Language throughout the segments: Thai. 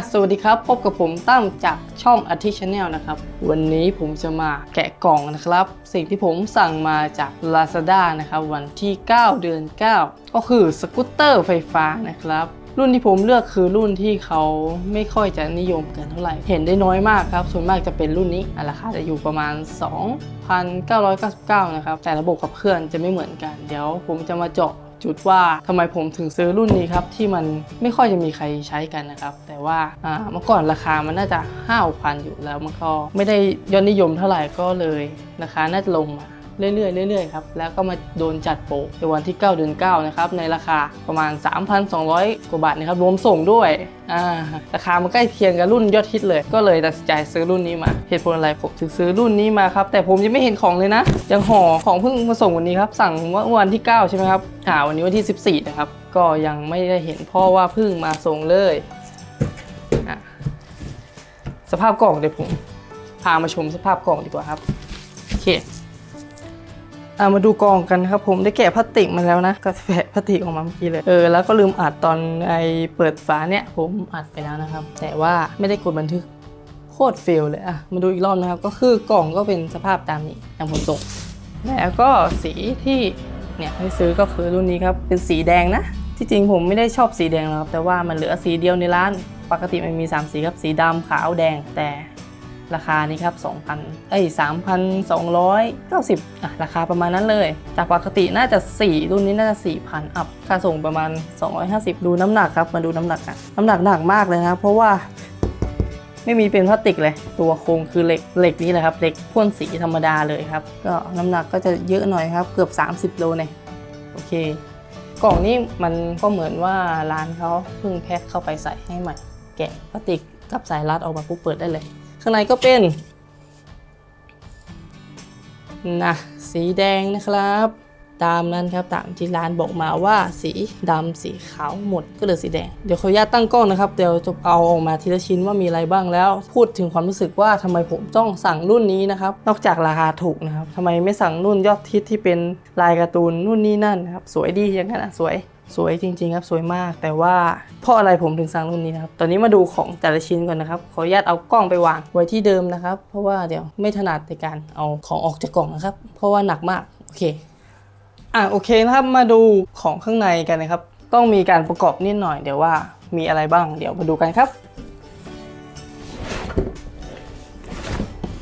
สวัสดีครับ พบกับผมตั้มจากช่อง a r t i c Channel นะครับ วันนี้ผมจะมาแกะกล่องนะครับ สิ่งที่ผมสั่งมาจาก Lazada นะครับ วันที่ 9 เดือน 9 ก็คือสกูตเตอร์ไฟฟ้านะครับ รุ่นที่ผมเลือกคือรุ่นที่เขาไม่ค่อยจะนิยมกันเท่าไหร่ เห็นได้น้อยมากครับ ส่วนมากจะเป็นรุ่นนี้ราคาจะอยู่ประมาณ 2,999 นะครับ แต่ระบบขับเคลื่อนจะไม่เหมือนกัน เดี๋ยวผมจะมาเจาะ จุดว่าทำไมผมถึงซื้อรุ่นนี้ครับที่มันไม่ค่อยจะมีใครใช้กันนะครับ แต่ว่าเมื่อก่อนราคามันน่าจะ5 6 0 0อยู่แล้วมันก็ไม่ได้ยอดนิยมเท่าไหร่ก็เลยราคาน่าจะลงมา เรื่อยๆเรื่อยๆครับแล้วก็มาโดนจัดโปรในวันที่ 9 เดือน9นะครับในราคาประมาณ 3,200 กว่าบาทนะครับรวมส่งด้วยอ่าราคามันใกล้เคียงกับรุ่นยอดฮิตเลย ก็เลยตัดสินใจซื้อรุ่นนี้มาเหตุผลอะไรผมถึงซื้อรุ่นนี้มาครับแต่ผมยังไม่เห็นของเลยนะยังห่อของเพิ่งมาส่งวันนี้ครับสั่งเมื่อวันที่ 9 ใช่ไหมครับอ่าวันนี้วันที่ 14 นะครับ ก็ยังไม่ได้เห็นพราะว่าเพิ่งมาส่งเลยสภาพกล่องเดี๋ยวผมพามาชมสภาพกล่องดีกว่าครับโอเค อ่ามาดูกล่องกันครับผมได้แกะพลาสติกมาแล้วนะก็แกะพลาสติกออกมาเมื่อกี้เลยเออแล้วก็ลืมอัดตอนไอเปิดฝาเนี่ยผมอัดไปแล้วนะครับ แต่ว่าไม่ได้กดบันทึกโคตรเฟลเลยอะมาดูอีกรอบนะครับ ก็คือกล่องก็เป็นสภาพตามนี้ตามผมส่งแล้วก็สีที่เนี่ยให้ซื้อก็คือรุ่นนี้ครับเป็นสีแดงนะ ที่จริงผมไม่ได้ชอบสีแดงหรอกครับแต่ว่ามันเหลือสีเดียวในร้านปกติมันมี 3 สีครับสีดำขาวแดงแต่ ราคานี้ครับ2,000เอ้ย3,290อะราคาประมาณนั้นเลย จากปกติน่าจะ 4 รุ่นนี้น่าจะ 4,000 อัพ ค่าส่งประมาณ 250 ดูน้ำหนักครับ มาดูน้ำหนักกันน้ำหนักหนักมากเลยนะ เพราะว่าไม่มีเป็นพลาสติกเลย ตัวโครงคือเหล็ก เหล็กนี่แหละครับ เหล็กพ่นสีธรรมดาเลยครับ ก็น้ำหนักก็จะเยอะหน่อยครับ เกือบ 30 โลเนี่ย โอเค กล่องนี้มันก็เหมือนว่าร้านเขาเพิ่งแพ็คเข้าไปใส่ให้ใหม่ แกะพลาสติกกับสายรัดออกมาปุ๊บเปิดได้เลย ข้างในก็เป็นนะสีแดงนะครับ ตามนั้นครับตามที่ร้านบอกมาว่าสีดำสีขาวหมดก็เหลือสีแดง เดี๋ยวขออนุญาตตั้งกล้องนะครับ เดี๋ยวจะเอาออกมาทีละชิ้นว่ามีอะไรบ้างแล้ว พูดถึงความรู้สึกว่าทำไมผมต้องสั่งรุ่นนี้นะครับ นอกจากราคาถูกนะครับทำไมไม่สั่งรุ่นยอดฮิตที่เป็นลายการ์ตูนนู่นนี่นั่นนะครับ สวยดีอย่างนั้นอะสวย สวยจริงๆครับสวยมาก แต่ว่าเพราะอะไรผมถึงสั่งรุ่นนี้นะครับตอนนี้มาดูของแต่ละชิ้นก่อนนะครับขออนุญาตเอากล้องไปวางไว้ที่เดิมนะครับ เพราะว่าเดี๋ยวไม่ถนัดในการเอาของออกจากกล่องนะครับ เพราะว่าหนักมากโอเคอะโอเคนะครับมาดูของข้างในกันนะครับ ต้องมีการประกอบนิดหน่อยเดี๋ยวว่ามีอะไรบ้าง เดี๋ยวมาดูกันครับ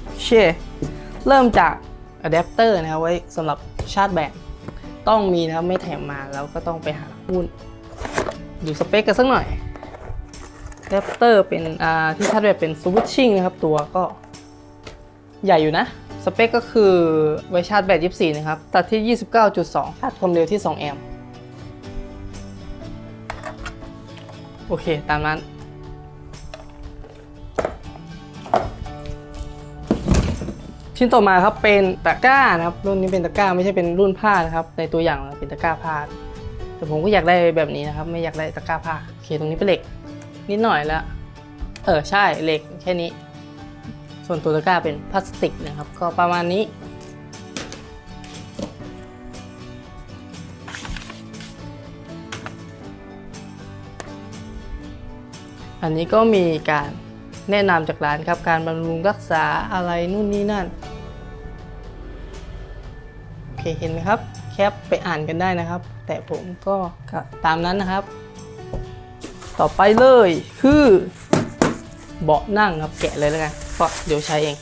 โอเคเริ่มจากอะแดปเตอร์นะครับไว้สำหรับชาร์จแบต ต้องมีนะไม่แถมมาแล้วก็ต้องไปหาหุ้นดูสเปคกันสักหน่อยแดปเตอร์เป็นอ่าที่ชาร์จแบตเป็นสวิตชิ่งนะครับตัวก็ใหญ่อยู่นะ สเปคก็คือไวชาร์จแบต24 นะครับ ตัดที่ 29.2ชาร์จความเร็วที่ 2 แอมป์โอเค ตามนั้น ชิ้นต่อมาครับเป็นตะกร้านะครับรุ่นนี้เป็นตะกร้าไม่ใช่เป็นรุ่นผ้านะครับในตัวอย่างเป็นตะกร้าผ้าแต่ผมก็อยากได้แบบนี้นะครับ ไม่อยากได้ตะกร้าผ้าโอเคตรงนี้เป็นเหล็ก นิดหน่อยแล้วเออใช่เหล็กแค่นี้ ส่วนตัวตะกร้าเป็นพลาสติกนะครับ ก็ประมาณนี้อันนี้ก็มีการแนะนำจากร้านครับ การบำรุงรักษาอะไรนู่นนี่นั่น เคเห็นไหมครับ แคปไปอ่านกันได้นะครับ แต่ผมก็ตามนั้นนะครับ ต่อไปเลยคือเบาะนั่งครับแกะเลยแล้วกันเพราะเดี๋ยวใช้เอง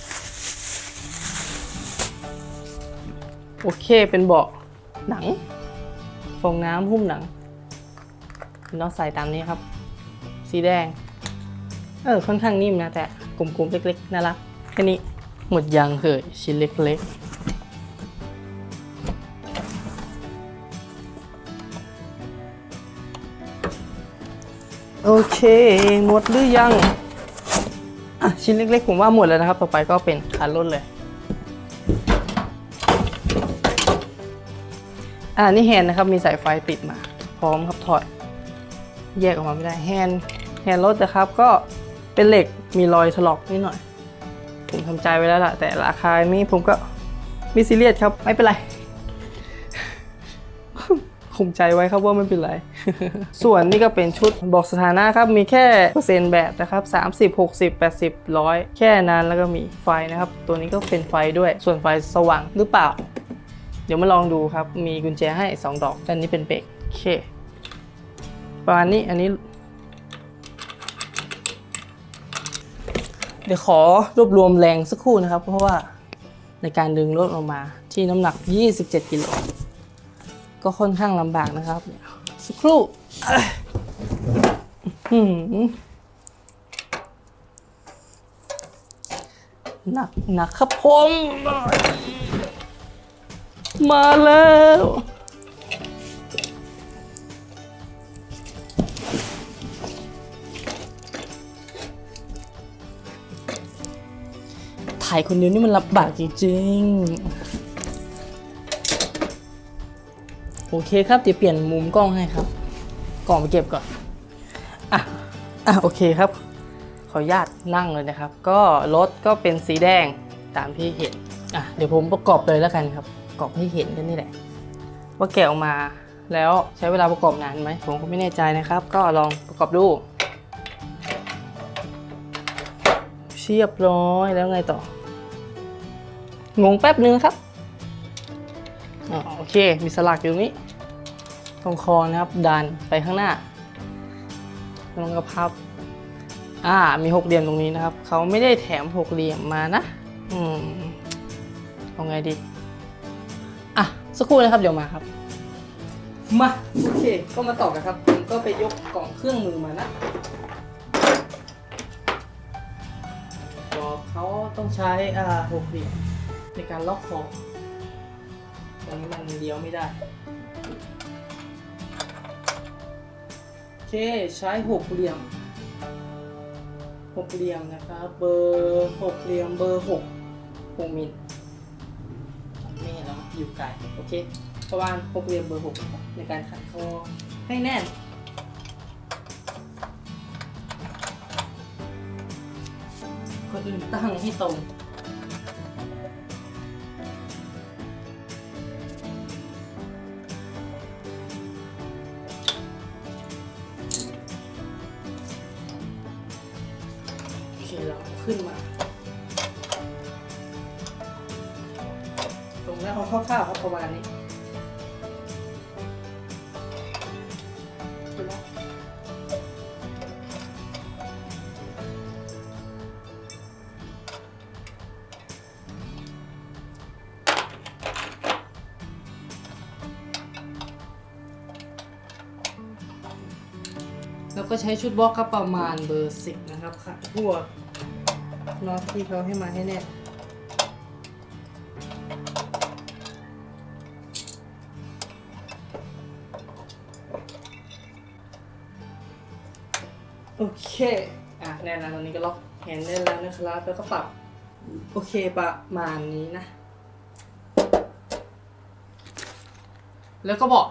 โอเคเป็นเบาะหนังฟองน้ำหุ้มหนังน็อตใส่ตามนี้ครับ สีแดง เออค่อนข้างนิ่มนะแต่กลมๆเล็กๆน่ารักแค่นี้หมดยังเคยชิ้นเล็กๆ โอเค หมดหรือยัง อะ ชิ้นเล็กๆ ผมว่าหมดแล้วนะครับ ต่อไปก็เป็นคันรถเลย อ่านี่แฮนนะครับ มีสายไฟติดมา พร้อมครับถอด แยกออกมาไม่ได้แฮนแฮนรถนะครับ ก็เป็นเหล็กมีรอยถลอกนิดหน่อย ผมทำใจไว้แล้วล่ะ แต่ราคานี้ผมก็ไม่ซีเรียสครับ ไม่เป็นไร คงใจไว้ครับว่าไม่เป็นไร ส่วนนี่ก็เป็นชุดบอกสถานะครับ มีแค่เปอร์เซ็นต์แบบนะครับ 30 60 80 100 แค่นั้นแล้วก็มีไฟนะครับ ตัวนี้ก็เป็นไฟด้วย ส่วนไฟสว่างหรือเปล่า เดี๋ยวมาลองดูครับ มีกุญแจให้ 2 ดอกด้านนี้เป็นเบรกโอเค ประมาณนี้อันนี้ เดี๋ยวขอรวบรวมแรงสักครู่นะครับ เพราะว่าในการดึงรถออกมาที่น้ำหนัก 27 กิโล ก็ค่อนข้างลำบากนะครับ สักครู่เอ้ยอื้อหือหนักหนักครับผม มาแล้วถ่ายคนเดียวนี่มันลำบากจริงๆ โอเคครับเดี๋ยวเปลี่ยนมุมกล้องให้ครับกล่องไปเก็บก่อนอะอะโอเคครับ ขออนุญาตนั่งเลยนะครับ ก็รถก็เป็นสีแดงตามที่เห็นอะเดี๋ยวผมประกอบเลยแล้วกันครับประกอบให้เห็นกันนี่แหละ ว่าแกะออกมาแล้วใช้เวลาประกอบนานไหมผมก็ไม่แน่ใจนะครับ ก็ลองประกอบดูเชียบร้อยแล้วไงต่อ งงแป๊บนึงครับอ๋อโอเค มีสลักอยู่นี้ ตรงคอนะครับ ดันไปข้างหน้าลงกระพับ อ่า มีหกเหลี่ยมตรงนี้นะครับ เขาไม่ได้แถมหกเหลี่ยมมานะ อืมเอาไงดี อะ สักครู่นะครับ เดี๋ยวมาครับ มา โอเค ก็มาต่อกันครับ ผมก็ไปยกกล่องเครื่องมือมานะบอกเขาต้องใช้ อ่าหกเหลี่ยมในการล็อกคอตอนนี้มันเลี้ยวไม่ได้ เคใช้หกเหลี่ยมหกเหลี่ยมนะครับเบอร์หกเหลี่ยมเบอร์หกหกมิลไม่เนแล้วอยู่ไกลโอเคประมาณหกเหลี่ยมเบอร์หกในการขัดคอให้แน่นคนอื่นตั้งให้ตรง ขึ้นมา ตรงนี้เอาคร่าวๆครับประมาณนี้แล้วแล้วก็ใช้ชุดบล็อกครับประมาณเบอร์สิบนะครับค่ะพวก น็อตที่เขาให้มาให้แน่นโอเค อะแน่นแล้วตอนนี้ก็ล็อกแฮนด์ได้แล้วนะครับ แล้วก็ปรับ โอเคประมาณนี้นะ แล้วก็บอก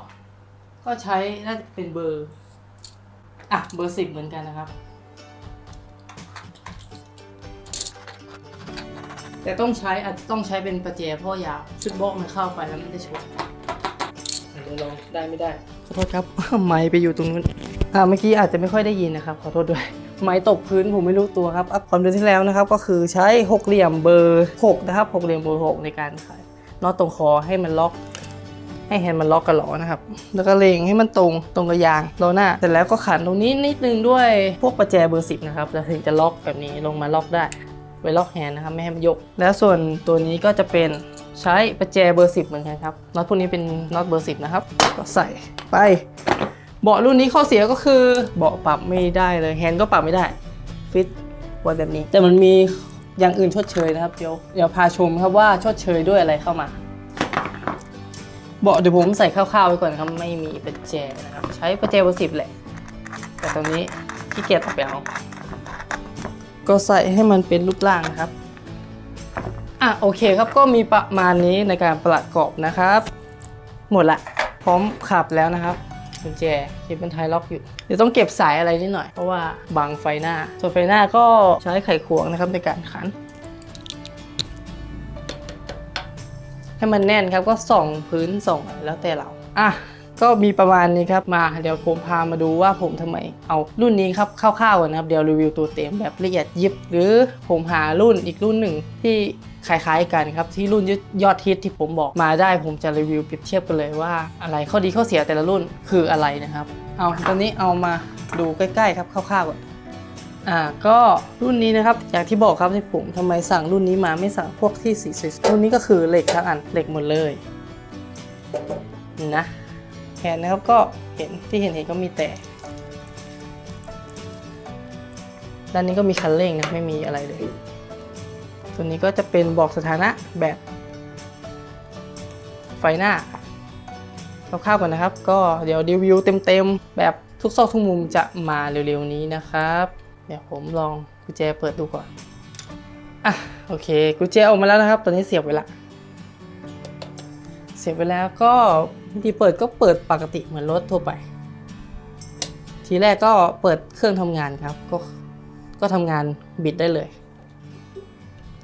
ก็ใช้น่าจะเป็นเบอร์ อะ เบอร์สิบเหมือนกันนะครับ แต่ต้องใช้อาจจะต้องใช้เป็นประแจเพ่อยาวชุดบล็อกมันเข้าไปแล้วมันจะชนเดี๋ยวลองได้ไม่ได้ขอโทษครับ ไม้ไปอยู่ตรงนู้นอ่าเมื่อกี้อาจจะไม่ค่อยได้ยินนะครับ ขอโทษด้วย ไม้ตกพื้นผมไม่รู้ตัวครับอัพความเดือนที่แล้วนะครับ ก็คือใช้หกเหลี่ยมเบอร์6นะครับหกเหลี่ยมเบอร์6ในการขายน็อตตรงคอให้มันล็อกให้แฮนด์มันล็อกกับล้อนะครับ แล้วก็เล็งให้มันตรงตรงกับยางล้อหน้า เสร็จแล้วก็ขันตรงนี้นิดนึงด้วยพวกประแจเบอร์10นะครับ แล้วถึงจะล็อกแบบนี้ลงมาล็อกได้ ไว้ล็อกแฮนด์นะครับไม่ให้มันยก แล้วส่วนตัวนี้ก็จะเป็นใช้ประแจเบอร์ 10 เหมือนกันครับน็อตพวกนี้เป็นน็อตเบอร์ 10 นะครับ ก็ใส่ไป เบาะรุ่นนี้ข้อเสียก็คือเบาะปรับไม่ได้เลยแฮนด์ก็ปรับไม่ได้ฟิตไว้แบบนี้ แต่มันมีอย่างอื่นชดเชยนะครับ เดี๋ยวเดี๋ยวพาชมครับว่าชดเชยด้วยอะไรเข้ามาเบาะเดี๋ยวผมใส่คร่าวๆไว้ก่อนครับไม่มีประแจนะครับ ใช้ประแจเบอร์สิบแหละ แต่ตรงนี้ขี้เกียจเอาไปเอา ก็ใส่ให้มันเป็นรูปร่างนะครับ อะโอเคครับก็มีประมาณนี้ในการประกอบนะครับ หมดละ พร้อมขับแล้วนะครับกุญแจที่เป็นไทยล็อกอยู่ เดี๋ยวต้องเก็บสายอะไรนิดหน่อย เพราะว่าบังไฟหน้า ส่วนไฟหน้าก็ใช้ไขควงนะครับในการขัน ให้มันแน่นครับก็ส่องพื้นส่องแล้วแต่เรา อะ ก็มีประมาณนี้ครับมาเดี๋ยวผมพามาดูว่าผมทำไมเอารุ่นนี้ครับคร่าวๆก่อนนะครับเดี๋ยวรีวิวตัวเต็มแบบละเอียดยิบ หรือผมหารุ่นอีกรุ่นหนึ่งที่คล้ายๆกันครับที่รุ่นยอดฮิตที่ผมบอกมาได้ ผมจะรีวิวเปรียบเทียบกันเลยว่า อะไรข้อดีข้อเสียแต่ละรุ่นคืออะไรนะครับ เอาตอนนี้เอามาดูใกล้ๆครับคร่าวๆก่อนอ่าก็รุ่นนี้นะครับอย่างที่บอกครับที่ผมทำไมสั่งรุ่นนี้มาไม่สั่งพวกที่สีสวยรุ่นนี้ก็คือเหล็กทั้งอันเหล็กหมดเลยนะ ขนนะครับก็เห็นที่เห็นเห็นก็มีแต่ด้านนี้ก็มีคันเร่งนะไม่มีอะไรเลย ตัวนี้ก็จะเป็นบอกสถานะแบบ ไฟหน้าคร่าวๆก่อนนะครับ ก็เดี๋ยวรีวิวเต็มๆ แบบทุกซอกทุกมุมจะมาเร็วๆนี้นะครับ เดี๋ยวผมลองกุญแจเปิดดูก่อนอะโอเคกุญแจออกมาแล้วนะครับ ตอนนี้เสียบไว้ละเสียบไปแล้วก็ วิธีเปิดก็เปิดปกติเหมือนรถทั่วไป ทีแรกก็เปิดเครื่องทำงานครับ ก็ก็ทำงานบิดได้เลย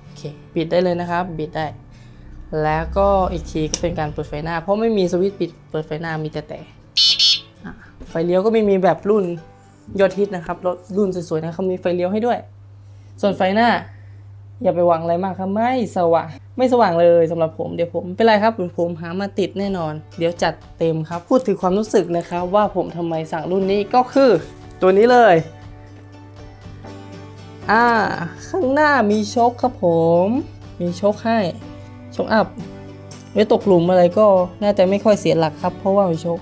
โอเคบิดได้เลยนะครับ บิดได้ แล้วก็อีกทีก็เป็นการเปิดไฟหน้า เพราะไม่มีสวิตช์ปิดเปิดไฟหน้ามีแต่แต่ไฟเลี้ยวก็ไม่มีแบบรุ่นยอดฮิตนะครับรถรุ่นสวยๆนะเขามีไฟเลี้ยวให้ด้วย ส่วนไฟหน้า อย่าไปหวังอะไรมากครับไม่สว่างไม่สว่างเลยสำหรับผมเดี๋ยวผมไม่เป็นไรครับผมหามาติดแน่นอน เดี๋ยวจัดเต็มครับ พูดถึงความรู้สึกนะครับ ว่าผมทำไมสั่งรุ่นนี้ก็คือ ตัวนี้เลยอ่าข้างหน้ามีโชคครับผม มีโชคให้โชคอัพไว้ตกหลุมอะไรก็น่าจะไม่ค่อยเสียหลักครับ เพราะว่ามีโชค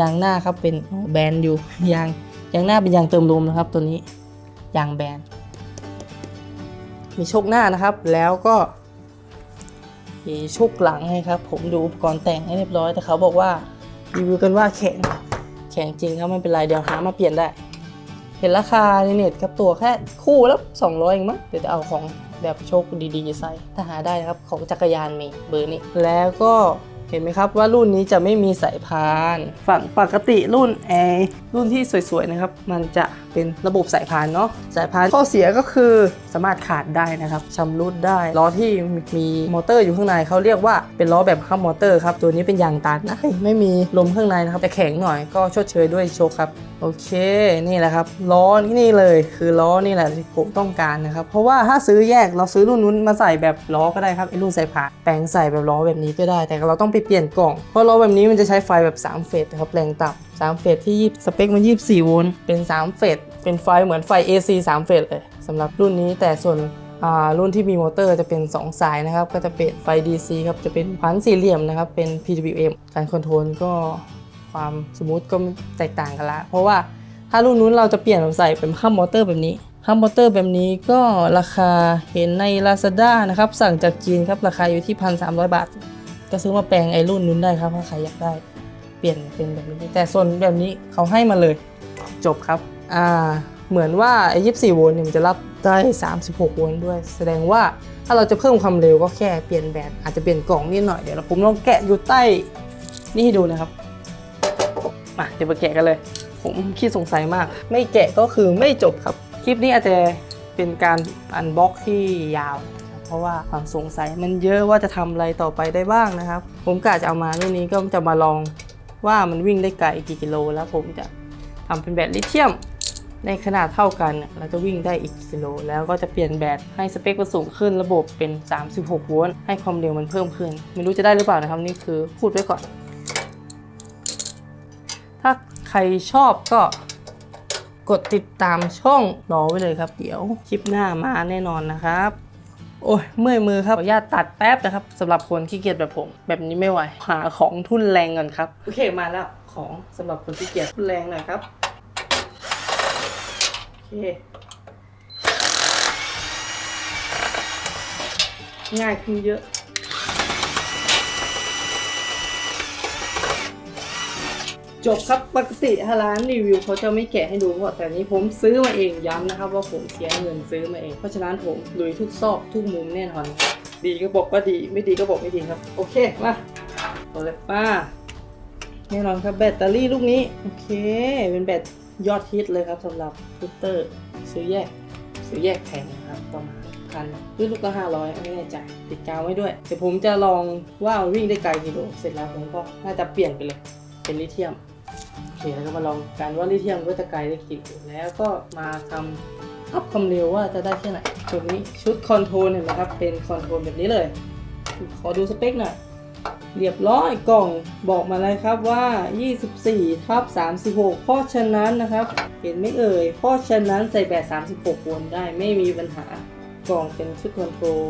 ยางหน้าครับเป็นแบนอยู่ยางยางหน้าเป็นยางเติมลมนะครับตัวนี้ยางแบน มีโชคหน้านะครับ แล้วก็มีโชคหลังให้ครับ ผมดูอุปกรณ์แต่งให้เรียบร้อยแต่เขาบอกว่ารีวิวกันว่าแข็งแข็งจริงครับไม่เป็นไรเดี๋ยวหามาเปลี่ยนได้เห็นราคาในเน็ตครับตัวแค่คู่แล้ว200เองมั้งเดี๋ยวจะเอาของแบบโชคดีๆใส่ถ้าหาได้นะครับของจักรยานมีเบอร์นี้ แล้วก็เห็นไหมครับว่ารุ่นนี้จะไม่มีสายพาน ฝั่งปกติรุ่นแอร์รุ่นที่สวยๆนะครับ มันจะ เป็นระบบสายพานเนาะสายพานข้อเสียก็คือสามารถขาดได้นะครับชำรุดได้ล้อที่มีมอเตอร์อยู่ข้างในเขาเรียกว่าเป็นล้อแบบข้ามมอเตอร์ครับตัวนี้เป็นยางตันนะไม่มีลมข้างในนะครับแต่แข็งหน่อยก็ชดเชยด้วยโชคครับโอเคนี่แหละครับล้อนี่เลยคือล้อนี่แหละที่ผมต้องการนะครับเพราะว่าถ้าซื้อแยกเราซื้อรุ่นนู้นมาใส่แบบล้อก็ได้ครับไอ้รุ่นใส่ผ่านแปลงใส่แบบล้อแบบนี้ก็ได้ แต่เราต้องไปเปลี่ยนกล่องเพราะล้อแบบนี้มันจะใช้ไฟแบบ3เฟสนะครับแรงต่ำ3 เฟสที่ 20 สเปคมัน 24 โวลต์ เป็น 3 เฟส เป็นไฟเหมือนไฟ AC 3 เฟสเลยสำหรับรุ่นนี้แต่ส่วนรุ่นที่มีมอเตอร์จะเป็น 2 สายนะครับ ก็จะเป็นไฟ DC ครับ จะเป็นพันสี่เหลี่ยมนะครับ เป็น PWM การคอนโทรลก็ความสมูทก็แตกต่างกันละ เพราะว่าถ้ารุ่นนู้นเราจะเปลี่ยนใส่เป็นข้ามมอเตอร์แบบนี้ข้ามมอเตอร์แบบนี้ก็ราคาเห็นใน Lazada นะครับ สั่งจากจีนครับ ราคาอยู่ที่ 1,300 บาท ก็ซื้อมาแปลงไอรุ่นนู้นได้ครับถ้าใครอยากได้ ปลี่ยนเป็นแบบนี้ แต่ส่วนแบบนี้เขาให้มาเลย จบครับอ่าเหมือนว่าไอ้24โวลต์เนี่ยมันจะรับได้ 36 โวลต์ด้วย แสดงว่าถ้าเราจะเพิ่มความเร็วก็แค่เปลี่ยนแบตอาจจะเปลี่ยนกล่องนิดหน่อยเดี๋ยวเราผมลองแกะอยู่ใต้นี่ให้ดูนะครับมาเดี๋ยวมาแกะกันเลย ผมขี้สงสัยมาก ไม่แกะก็คือไม่จบครับ คลิปนี้อาจจะเป็นการอันบ็อกที่ยาว เพราะว่าความสงสัยมันเยอะว่าจะทำอะไรต่อไปได้บ้างนะครับ ผมกะจะเอามาเรื่องนี้ก็จะมาลอง ว่ามันวิ่งได้ไกลกี่กิโล แล้วผมจะทำเป็นแบตลิเธียมในขนาดเท่ากันเนี่ยเราจะวิ่งได้อีกกิโล แล้วก็จะเปลี่ยนแบตให้สเปคมันสูงขึ้นระบบเป็น 36 โวลต์ให้ความเร็วมันเพิ่มขึ้น ไม่รู้จะได้หรือเปล่านะครับนี่คือพูดไว้ก่อน ถ้าใครชอบก็กดติดตามช่องรอไว้เลยครับ เดี๋ยวคลิปหน้ามาแน่นอนนะครับ โอ้ยเมื่อยมือครับขออนุญาตตัดแป๊บนะครับสำหรับคนขี้เกียจแบบผม แบบนี้ไม่ไหวหาของทุนแรงก่อนครับโอเคมาแล้วของสำหรับคนขี้เกียจทุนแรงหน่อยครับโอเคง่ายขึ้นเยอะ จบครับปกติถ้าร้านรีวิวเขาจะไม่แกะให้ดูเพราะแต่นี้ผมซื้อมาเองย้ำนะครับ ว่าผมเสียเงินซื้อมาเอง เพราะฉะนั้นผมลุยทุกซอกทุกมุมแน่นอน ดีก็บอกว่าดีไม่ดีก็บอกไม่ดีครับ โอเคมาเอาเลยป้าแน่นอนครับแบตเตอรี่ลูกนี้ โอเค เป็นแบตยอดฮิตเลยครับสำหรับพุตเตอร์ซื้อแยก ซื้อแยกแพงนะครับประมาณพันหรือลูกละห้าร้อยไม่แน่ใจติดกาวไว้ด้วยเดี๋ยวผมจะลองว่าวิ่งได้ไกลกิโลเสร็จแล้วผมก็น่าจะเปลี่ยนไปเลยเป็นลิเธียม โอเคแล้วก็มาลองกันว่าลิเธียมก็จะไกลได้กี่แล้วก็มาทำอัพความเร็วว่าจะได้แค่ไหนชุดนี้ชุดคอนโทรลเห็นไหมครับ เป็นคอนโทรลแบบนี้เลย ขอดูสเปคหน่อยเรียบร้อยกล่องบอกมาเลยครับว่า 24ทับ36 เพราะฉะนั้นนะครับ เห็นไม่เอ่ย เพราะฉะนั้นใส่แบต36โวลต์ได้ไม่มีปัญหากล่องเป็นชุดคอนโทรล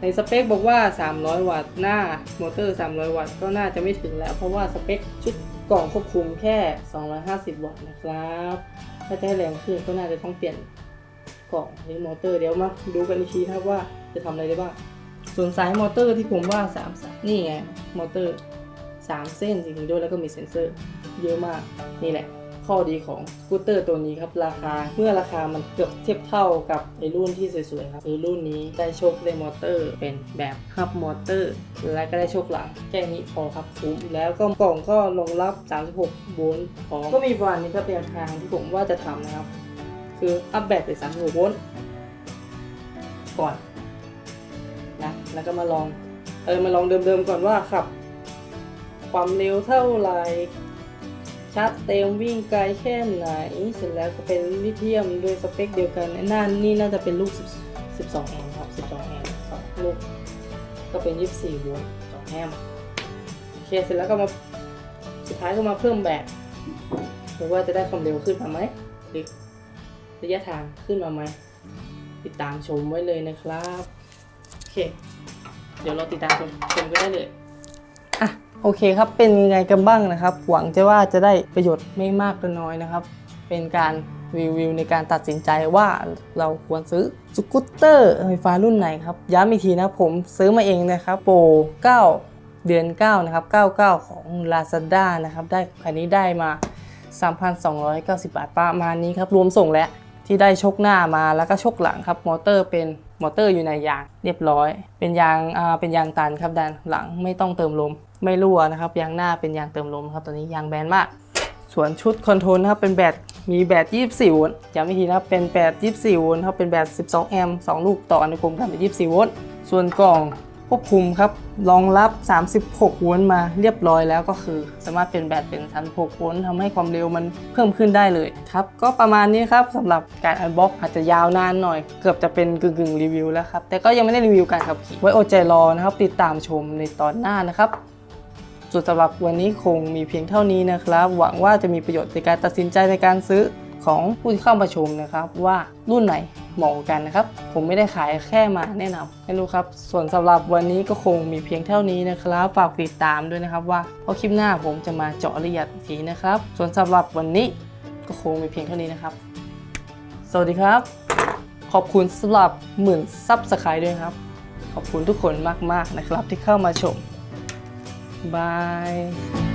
ในสเปคบอกว่า 300 วัตต์หน้ามอเตอร์ 300 วัตต์ก็น่าจะไม่ถึงแล้ว เพราะว่าสเปคชุด กล่องควบคุมแค่ 250 วัตต์นะครับ ถ้าจะให้แรงขึ้นก็น่าจะต้องเปลี่ยนกล่องหรือมอเตอร์เดี๋ยวมาดูกันอีกทีครับว่าจะทำอะไรได้บ้าง ส่วนสายมอเตอร์ที่ผมว่า3ามนี่ไงมอเตอร์ 3 เส้นจริงๆด้วยแล้วก็มีเซ็นเซอร์ เยอะมากนี่แหละ ข้อดีของสกูตเตอร์ตัวนี้ครับ ราคาเมื่อราคามันเกือบเทียบเท่ากับไอรุ่นที่สวยๆครับคือรุ่นนี้ได้โชคได้มอเตอร์ เป็นแบบฮับมอเตอร์ และก็ได้โชคหลังแค่นี้พอครับคุ้มแล้วก็กล่องก็รองรับ 36 โวลต์พร้อมก็มีประมาณนี้ครับแนทางที่ผมว่าจะทำนะครับ คืออัพแบตไป36โวลต์ก่อนนะแล้วก็มาลองเออมาลองเดิมๆก่อนว่าขับ ความเร็วเท่าไหร่ ชาร์จเต็มวิ่งไกลแค่ไหน เสร็จแล้วก็เป็นลิเธียมโดยสเปคเดียวกันไอ้น่านี่น่าจะเป็นลูก 12 แอมป์ครับ 12 แอมป์สองลูก ก็เป็น 24โวลต์2แอมป์โอเคเสร็จแล้วก็มาสุดท้ายก็มาเพิ่มแบตหรือว่าจะได้ความเร็วขึ้นมาไหมหรือระยะทางขึ้นมาไหมติดตามชมไว้เลยนะครับ โอเค เดี๋ยวเราติดตามชมชมกันได้เลยอะ โอเคครับ เป็นยังไงกันบ้างนะครับ หวังจะว่าจะได้ประโยชน์ไม่มากก็น้อยนะครับ เป็นการรีวิวในการตัดสินใจว่าเราควรซื้อสกูตเตอร์ไฟฟ้ารุ่นไหนครับ ย้ำอีกทีนะผมซื้อมาเองนะครับโปร9 เดือน 9 นะครับ 99 ของ Lazada นะครับ ได้คันนี้ได้มา 3,290 บาทประมาณนี้ครับ รวมส่งและที่ได้ชกหน้ามาแล้วก็ชกหลังครับ มอเตอร์เป็น มอเตอร์อยู่ในยางเรียบร้อย เป็นยางเป็นยางตันครับด้านหลังไม่ต้องเติมลม ไม่รั่วนะครับ ยางหน้าเป็นยางเติมลมครับตัวนี้ยางแบนมาก ส่วนชุดคอนโทรลนะครับเป็นแบตมีแบต24โวลต์ย้ำอีกทีนะครับเป็นแบต24โวลต์ครับเป็นแบต12แอมป์2ลูกต่ออนุกรมกันเป็น24โวลต์ส่วนกล่อง ควบคุมครับรองรับ 36 โวลต์มาเรียบร้อยแล้วก็คือ สามารถเป็นแบตเป็น 36 โวลต์ทำให้ความเร็วมันเพิ่มขึ้นได้เลยครับ ก็ประมาณนี้ครับสำหรับการอันบ็อกอาจจะยาวนานหน่อย เกือบจะเป็นกึ่งๆรีวิวแล้วครับ แต่ก็ยังไม่ได้รีวิวการขับขี่ไว้อดใจรอนะครับ ติดตามชมในตอนหน้านะครับส่วนสำหรับวันนี้คงมีเพียงเท่านี้นะครับ หวังว่าจะมีประโยชน์ในการตัดสินใจในการซื้อของผู้ที่เข้ามาชมนะครับ ว่ารุ่นไหน เหมาะกันนะครับ ผมไม่ได้ขายแค่มาแนะนำให้รู้ครับ ส่วนสำหรับวันนี้ก็คงมีเพียงเท่านี้นะครับ ฝากติดตามด้วยนะครับว่าเพราะคลิปหน้าผมจะมาเจาะละเอียดอีกทีนะครับ ส่วนสำหรับวันนี้ก็คงมีเพียงเท่านี้นะครับ สวัสดีครับ ขอบคุณสำหรับหมื่นซับสไครต์ด้วยครับ ขอบคุณทุกคนมากๆนะครับที่เข้ามาชมบาย